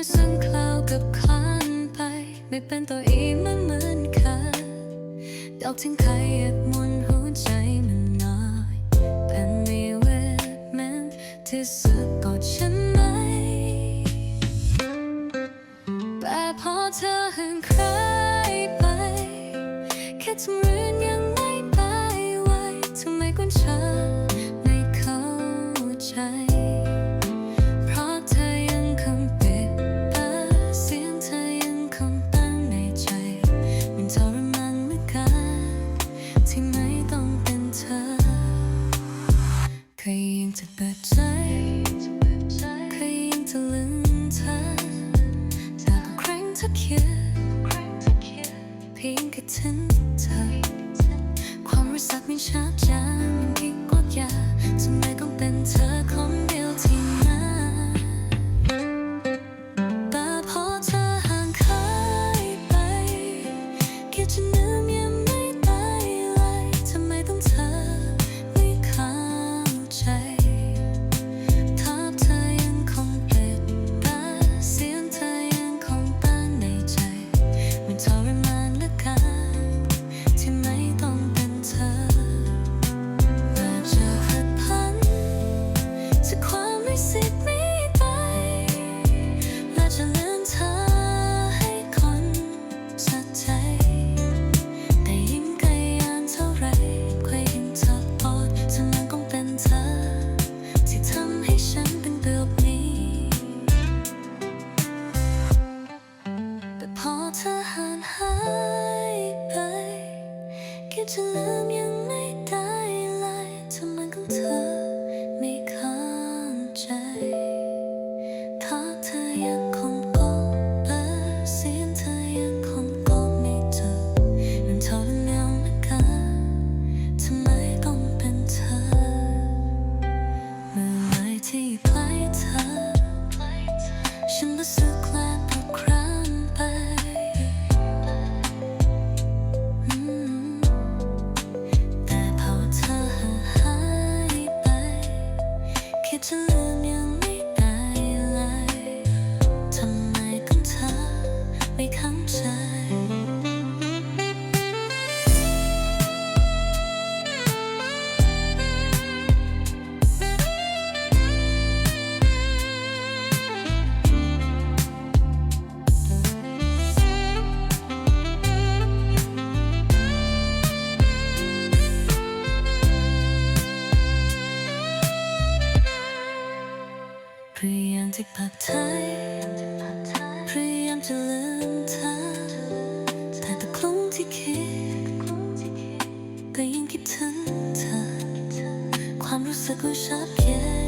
มันซึมคลาวกับคลานไป ไม่เป็นตัวเองมันเหมือนเคยดอกทิ้งใครอ็ดมุนหัวใจมันน้อย เป็นมีเวทแม้นที่สึกกอดฉันไหม แต่พอเธอหึงใครไป แค่ทำเรื่ บางครั้งเธอคิดเพียงแค่ถึงเธอ ความรู้สึกมันชัดจางยิ่งกว่ายาก จะลืมยังไม่ได้เลยทำไมของเธอไม่เข้าใจถ้าเธอยังคงกดเบอร์เสียงเธอยังคงกดไม่เจอมันทรานเหลือเกินทำไมต้องเป็นเธอ เมื่อไหรที่ใกล้เธอฉันรู้สึก พยายามจะปัดไทยพยายามจะลืมเธอแต่ตะคลุ้งที่คิดก็ยังคิดถึงเธอ ความรู้สึกก็ชอบเจน